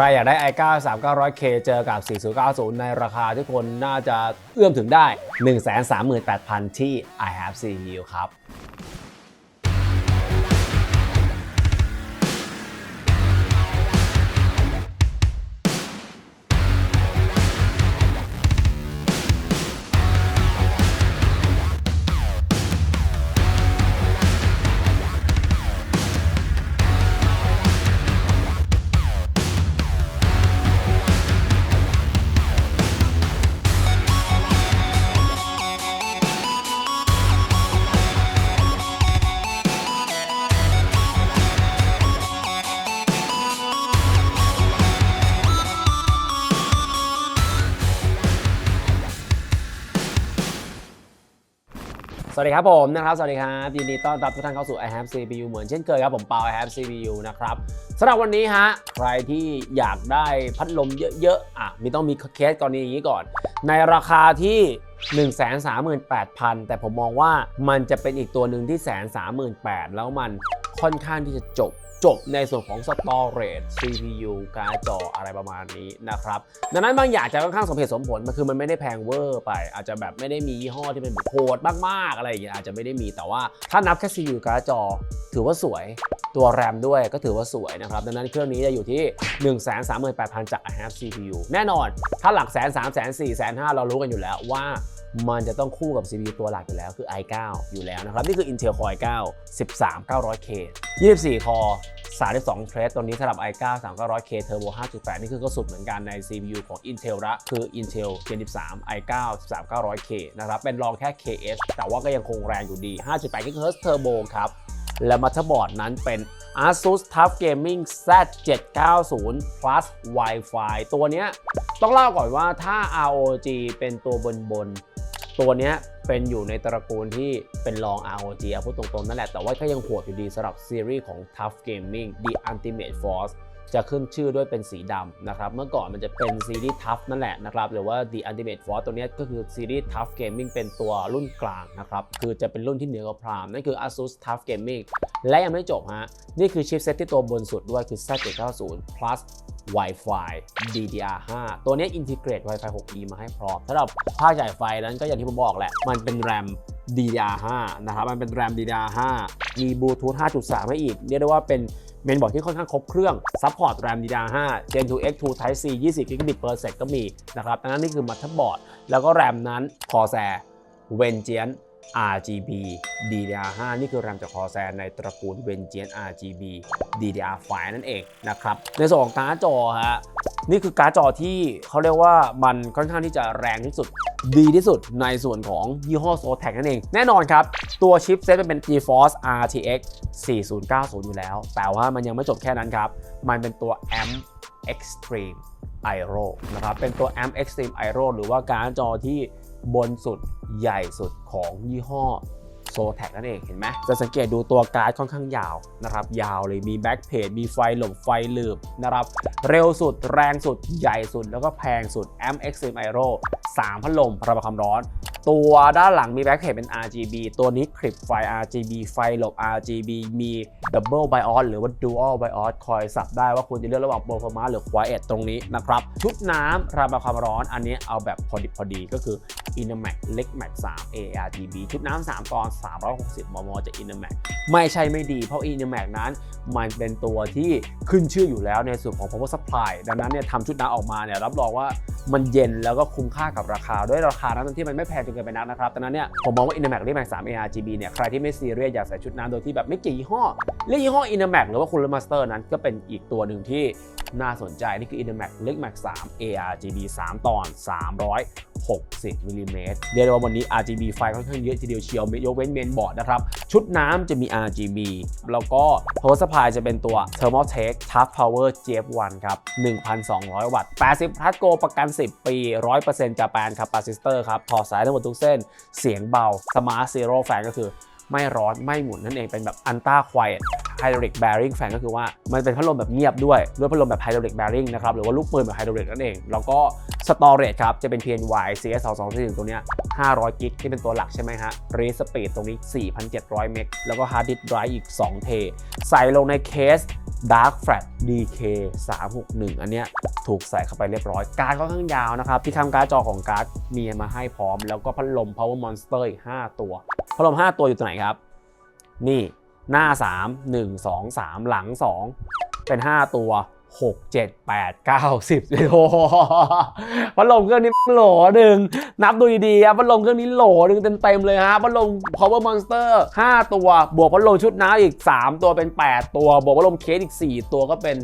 รอยากได้ i9 3900K เจอกับ 4090 ในราคาที่คนน่าจะเอื้อมถึงได้ 138,000 ที่ i have CPU ครับ สวัสดีครับผมนะครับ สวัสดีครับยินดีต้อนรับทุกท่านเข้าสู่ i have CPU เหมือนเช่นเคยครับผมเปา i have CPU นะครับสำหรับวันนี้ฮะใครที่อยากได้พัดลมเยอะๆอะมีต้องมีเคสกรณีอย่างนี้ก่อน ในราคาที่ 138,000 แต่ผมมองว่ามันจะเป็นอีกตัวหนึ่งที่138,000แล้วมัน ค่อนข้างที่จะจบจบในส่วนของ storage CPU การ์ดจออะไรประมาณนี้นะครับ ดังนั้นบางอย่างจะค่อนข้างสมเหตุสมผลมันคือมันไม่ได้แพงเวอร์ไป อาจจะแบบไม่ได้มียี่ห้อที่เป็นแบบโหดมากๆ อะไรอย่างเงี้ยอาจจะไม่ได้มีแต่ว่าถ้านับแค่ CPU การ์ดจอ ถือว่าสวยตัวแรมด้วยก็ถือว่าสวยนะครับ ดังนั้นเครื่องนี้จะอยู่ที่ 138,000 จาก i have CPU แน่นอน ถ้าหลักแสนสามแสนสี่แสนห้าเรารู้กันอยู่แล้วว่า มันจะต้องคู่กับ CPU ตัวหลักอยู่แล้วคือ i9 อยู่แล้วนะครับ นี่คือ Intel Core i9 13 900K 24 Core 32เทรดตัวนี้สำหรับ i9 3900K Turbo 5.8 นี่คือก็สุดเหมือนกันใน CPU ของ Intel ละคือ Intel Gen 13 i9 13900K นะครับ เป็นรองแค่ KS แต่ว่าก็ยังคงแรงอยู่ดี 5.8 GHz Turbo ครับ และมั t เ e r b o a r d นั้นเป็น ASUS TUF Gaming Z790 Plus Wi-Fi ตัวเนี้ยต้องเล่าก่อนว่าถ้า ROG เป็นตัวบนบน ตัวนี้เป็นอยู่ในตระกูลที่เป็นรอง ROG เอาพูดตรงๆ นั่นแหละ แต่ว่าก็ยังโหดอยู่ดีสำหรับซีรีส์ของ TUF Gaming The Ultimate Force จะขึ้นชื่อด้วยเป็นสีดำนะครับ เมื่อก่อนมันจะเป็นซีรีส์ Tough นั่นแหละนะครับ หรือว่า The Ultimate Force ตัวนี้ก็คือซีรีส์ Tough Gaming เป็นตัวรุ่นกลางนะครับ คือจะเป็นรุ่นที่เหนือกว่าพรามนั่นคือ ASUS Tough Gaming และยังไม่จบฮะ นี่คือชิปเซตที่ตัวบนสุดด้วยคือ Z790 plus Wi-Fi DDR5 ตัวนี้อินทิเกรต Wi-Fi 6E มาให้พร้อมสำหรับภาคจ่ายไฟนั้นก็อย่างที่ผมบอกแหละ มันเป็น RAM DDR5 นะครับ มันเป็น RAM DDR5 มี Bluetooth 5.3 ให้อีก เรียกได้ว่าเป็นเมนบอร์ดที่ค่อนข้างครบเครื่อง ซัพพอร์ต RAM DDR5 Gen 2 X2 Type C 20 Gigabit per sec ก็มีนะครับดังนั้นนี่คือมั t บอร์ด แล้วก็ RAM นั้น Corsair Vengeance RGB DDR5 นี่คือ RAM จาก Corsair ในตระกูล Vengeance RGB DDR5 นั่นเองนะครับ ในส่วนของการ์ดจอฮะนี่คือการ์ดจอที่เขาเรียกว่ามันค่อนข้างที่จะแรงที่สุด ดีที่สุดในส่วนของยี่ห้อ Zotac นั่นเอง แน่นอนครับ ตัวชิปเซตเป็น GeForce RTX 4090 อยู่แล้ว แต่ว่ามันยังไม่จบแค่นั้นครับ มันเป็นตัว AMP Extreme Aero นะครับ เป็นตัว AMP Extreme Aero หรือว่าการ์ดจอที่ บนสุดใหญ่สุดของยี่ห้อโซแท็กนั่นเองเห็นไหมจะสังเกตดูตัวการ์ดค่อนข้างยาวนะครับ ยาวเลยมีแบ็กเพจมีไฟหลบไฟลืบนะครับ เร็วสุดแรงสุดใหญ่สุด แล้วก็แพงสุด M X M Aero 3พัดลมระบายความร้อนตัวด้านหลังมีแบ็กเพจเป็น RGB ตัวนี้คลิปไฟ RGB ไฟหลบ RGB มี Double BIOS หรือว่า Dual BIOS คอยสับได้ว่าคุณจะเลือกระหว่าง Performance หรือ Quiet ตรงนี้นะครับ ชุดน้ำระบายความร้อนอันนี้เอาแบบพอดิบพอดีก็คือ Inamax Leg Max 3 ARGB ชุดน้ำ3ตอน 360 มม จาก Inamax ไม่ใช่ไม่ดีเพราะ Inamax นั้นมันเป็นตัวที่ขึ้นชื่ออยู่แล้วในส่วนของ power supply ดังนั้นเนี่ยทำชุดน้ำออกมาเนี่ยรับรองว่า มันเย็นแล้วก็คุ้มค่ากับราคา ด้วยราคานั้นที่มันไม่แพงจนเกินไปนักนะครับดังนั้นเนี่ยผมมองว่า Inamax Leg Max 3 ARGB เนี่ยใครที่ไม่ซีเรียสอยากใส่ชุดน้ำโดยที่แบบไม่เกี่ยวยี่ห้อเรียกยี่ห้อ Inamax หรือว่า Cooler Master นั้นก็เป็นอีกตัวหนึ่งที่น่าสนใจ นี่คือ Inamax Leg Max 3 ARGB 3 ตอน 360มิลลิเมตรเรียกได้ว่าวันนี้ RGB ไฟค่อนข้างเยอะทีเดียวเชียวยกเว้นเมนบอร์ดนะครับ ชุดน้ำจะมี RGB แล้วก็ power supply จะเป็นตัว Thermaltake Tough Power GF1 ครับ 1,200 วัตต์ 80พัทโกประกัน10 ปี 100%จาแปนครับปาซิสเตอร์ครับถอดสายทั้งหมดทุกเส้น เสียงเบา Smart Zero Fan ก็คือไม่ร้อนไม่หมุนนั่นเองเป็นแบบ Ultra Quiet Hydraulic Bearing Fan ก็คือว่ามันเป็นพัดลมแบบเงียบด้วย ด้วยพัดลมแบบ Hydraulic Bearing นะครับ หรือว่าลูกปืนแบบ Hydraulic นั่นเอง แล้วก็ Storage ครับ จะเป็น PNY CS 2 2 4ตัวเนี้ย500 กิกที่เป็นตัวหลักใช่ไหมฮะ Read Speed ตรงนี้ 4,700 เมกแล้วก็ Hard Disk Drive อีก 2 เท ใส่ลงในเคส Dark Flat DK 361 อันเนี้ยถูกใส่เข้าไปเรียบร้อย การ์ดค่อนข้างยาวนะครับ ที่ทำการ์ดจอของการ์ดมีมาให้พร้อม แล้วก็พัดลม Power Monster อีก 5 ตัว พัดลม 5 ตัวอยู่ตรงไหนครับ นี่หน้า 3 1 2 3 หลัง 2 เป็น 5 ตัว 6 7 8 9 10โอ้โหพัดลมเครื่องนี้โหลหนึ่งนับดูดีๆครับพัดลมเครื่องนี้โหลหนึ่งเต็มๆเลยฮะพัดลม Power Monster 5 ตัว บวกพัดลมชุดน้ำอีก 3 ตัวเป็น 8 ตัว บวกพัดลมเคสอีก 4 ตัวก็เป็น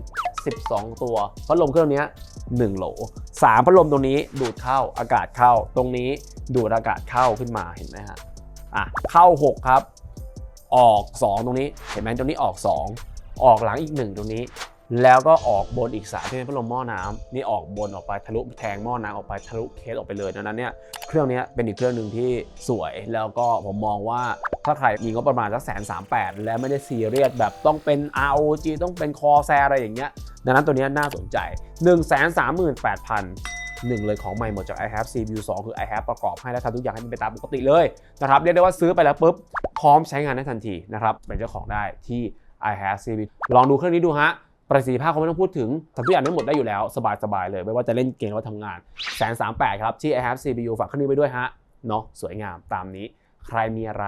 12 ตัว พัดลมเครื่องนี้1โหล3พัดลมตรงนี้ดูดเข้าอากาศเข้า ตรงนี้ดูดอากาศเข้าขึ้นมาเห็นไหมฮะอะเข้า 6 ครับ ออก 2 ตรงนี้ เห็นไหมตรงนี้ออก 2 ออกหลังอีก 1 ตรงนี้ แล้วก็ออกบนอีกสายที่เป็นพัดลมหม้อน้ำนี่ออกบนออกไปทะลุแทงหม้อน้ำออกไปทะลุเคสออกไปเลยดังนั้นเนี่ยเครื่องนี้เป็นอีกเครื่องหนึ่งที่สวย แล้วก็ผมมองว่าถ้าใครมีงบประมาณสักแสนสามแปดแล้วไม่ได้ซีเรียสแบบต้องเป็น ROG ต้องเป็นคอแซอะไรอย่างเงี้ยดังนั้นตัวนี้น่าสนใจ 1 3 8 0 0 0หนึ่งเลยของใหม่หมดจาก i have CPU 2 คือ i have ประกอบให้และทำทุกอย่างให้มันไปตามปกติเลยนะครับ เรียกได้ว่าซื้อไปแล้วปุ๊บ พร้อมใช้งานได้ทันทีนะครับ เป็นเจ้าของได้ที่ i have CPU ลองดูเครื่องนี้ดูฮะ ประสิทธิภาพเขาไม่ต้องพูดถึงทำทุกอย่างได้หมดได้อยู่แล้ว สบายๆเลย ไม่ว่าจะเล่นเกมหรือว่าทำงานแสนสามแปดครับที่ i have CPU ฝากขึ้นนี้ไปด้วยฮะเนาะสวยงามตามนี้ ใครมีอะไร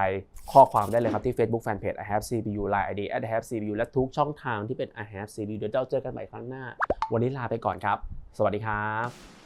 ข้อความได้เลยครับที่ Facebook Fanpage i have CPU Line ID at i have CPU และทุกช่องทางที่เป็น i have CPU เดี๋ยวเราเจอกันใหม่ครั้งหน้า วันนี้ลาไปก่อนครับ สวัสดีครับ